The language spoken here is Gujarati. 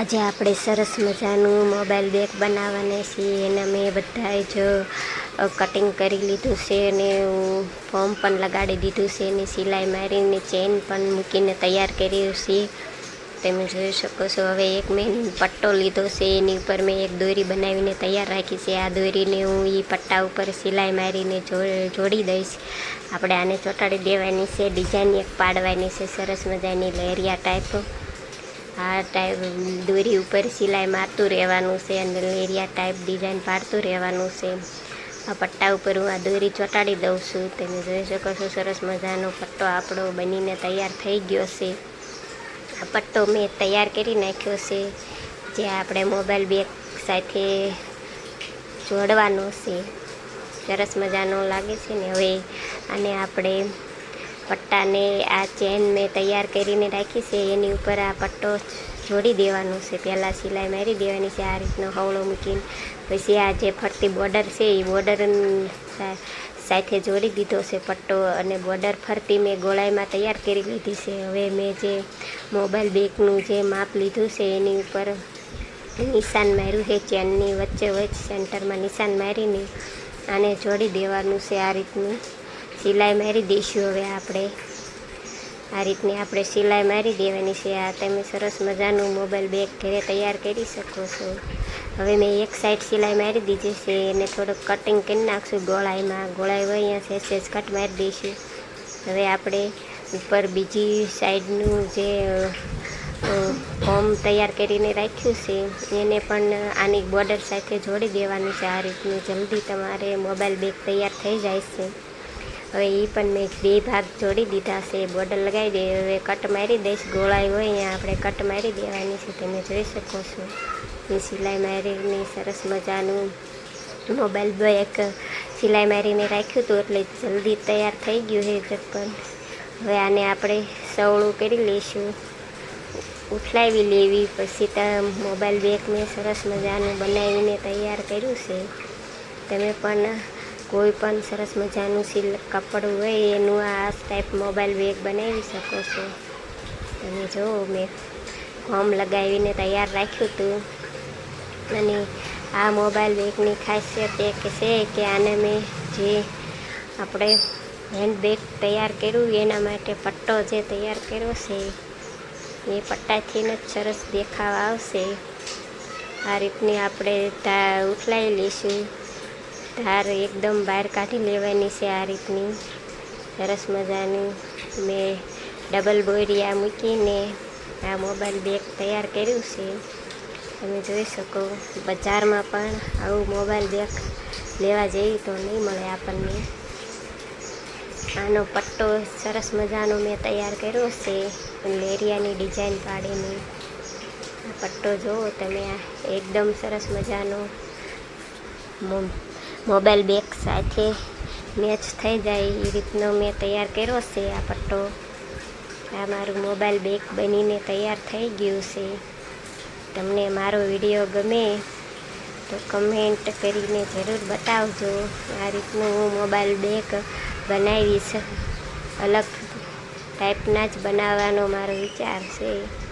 આજે આપણે સરસ મજાનું મોબાઈલ બેગ બનાવવાના છીએ એના મેં બધાએ જ કટિંગ કરી લીધું છે અને ફોર્મ પણ લગાડી દીધું છે એની સિલાઈ મારીને ચેન પણ મૂકીને તૈયાર કર્યું છે. તમે જોઈ શકો છો, હવે એક મેં પટ્ટો લીધો છે, એની ઉપર મેં એક દોરી બનાવીને તૈયાર રાખી છે. આ દોરીને હું એ પટ્ટા ઉપર સિલાઈ મારીને જોડી દઈશ. આપણે આને ચોંટાડી દેવાની છે ડિઝાઇન એક પાડવાની છે, સરસ મજાની લેરિયા ટાઈપ આ ટાઈપ દોરી ઉપર સિલાઈ મારતું રહેવાનું છે અને લેરિયા ટાઈપ ડિઝાઇન પાડતું રહેવાનું છે. આ પટ્ટા ઉપર હું આ દોરી ચોંટાડી દઉં છું. તમે જોઈ શકો છો, સરસ મજાનો પટ્ટો આપણો બનીને તૈયાર થઈ ગયો છે. આ પટ્ટો મેં તૈયાર કરી નાખ્યો છે. જે આપણે મોબાઈલ બેગ સાથે જોડવાનો છે. સરસ મજાનો લાગે છે ને હવે આને આપણે પટ્ટાને આ ચેન મેં તૈયાર કરીને રાખી છે. એની ઉપર આ પટ્ટો જોડી દેવાનો છે. પહેલાં સિલાઈ મારી દેવાની છે. આ રીતનો હવળો મૂકીને. પછી આ જે ફરતી બોર્ડર છે, એ બોર્ડર સાથે જોડી દીધો છે પટ્ટો અને બોર્ડર ફરતી મેં ગોળાઈમાં તૈયાર કરી લીધી છે. હવે મેં જે મોબાઈલ બેગનું જે માપ લીધું છે, એની ઉપર નિશાન માર્યું છે. ચેનની વચ્ચે વચ્ચે સેન્ટરમાં નિશાન મારીને આને જોડી દેવાનું છે. આ રીતનું સિલાઈ મારી દઈશું હવે આપણે. આ રીતની આપણે સિલાઈ મારી દેવાની છે. આ તમે સરસ મજાનું મોબાઈલ બેગ ઘરે તૈયાર કરી શકો છો. હવે મેં એક સાઈડ સિલાઈ મારી દીધી છે. એને થોડુંક કટિંગ કરી નાખશું. ગોળાઈમાં ગોળાઈ હોય અહીંયા સેજ સેજ કટ મારી દઈશું. હવે આપણે ઉપર બીજી સાઈડનું જે ફોર્મ તૈયાર કરીને રાખ્યું છે, એને પણ આની બોર્ડર સાથે જોડી દેવાનું છે. આ રીતનું જલ્દી તમારે મોબાઈલ બેગ તૈયાર થઈ જાય છે. હવે એ પણ મેં બે ભાગ જોડી દીધા છે. બોર્ડર લગાવી દે, હવે કટ મારી દઈશ. ગોળાઈ હોય અહીંયા આપણે કટ મારી દેવાની છે, તમે જોઈ શકો છો. એ સિલાઈ મારીને સરસ મજાનું મોબાઈલ બેગ સિલાઈ મારીને રાખ્યું હતું, એટલે જલ્દી તૈયાર થઈ ગયું છે ચપ્પલ હવે આને આપણે સવળું કરી લઈશું. ઉઠલાવી લેવી, પછી તો મોબાઈલ બેગ મેં સરસ મજાનું બનાવીને તૈયાર કર્યું છે. તમે પણ કોઈ પણ સરસ મજાનું સિલ્ક કપડું હોય, એનું આ ટાઈપ મોબાઈલ બેગ બનાવી શકો છો. તમે જો મેં ફોર્મ લગાવીને તૈયાર રાખ્યું હતું. અને આ મોબાઈલ બેગની ખાસિયત એક છે કે આને મેં જે આપણે હેન્ડબેગ તૈયાર કર્યું, એના માટે પટ્ટો જે તૈયાર કર્યો છે, એ પટ્ટાથી જ સરસ દેખાવ આવશે. આ રીતની આપણે ઉથલાવી લઈશું. ધાર એકદમ બહાર કાઢી લેવાની છે આ રીતની. સરસ મજાની. મેં ડબલ બોરિયા મૂકીને આ મોબાઈલ બેગ તૈયાર કર્યું છે. તમે જોઈ શકો, બજારમાં પણ આવું મોબાઈલ બેગ લેવા જઈએ તો નહીં મળે આપણને. આનો પટ્ટો સરસ મજાનો મેં તૈયાર કર્યો છે. લેરિયાની ડિઝાઇન પાડીને. પટ્ટો જુઓ તમે, આ એકદમ સરસ મજાનો મોબાઈલ બેગ સાથે મેચ થઈ જાય એ રીતનો મેં તૈયાર કર્યો છે. આ પટ્ટો, આ મારું મોબાઈલ બેગ બનીને તૈયાર થઈ ગયું છે. તમને મારો વીડિયો ગમે તો કમેન્ટ કરીને જરૂર બતાવજો. આ રીતનું હું મોબાઈલ બેગ બનાવીશ. અલગ ટાઈપના જ બનાવવાનો મારો વિચાર છે.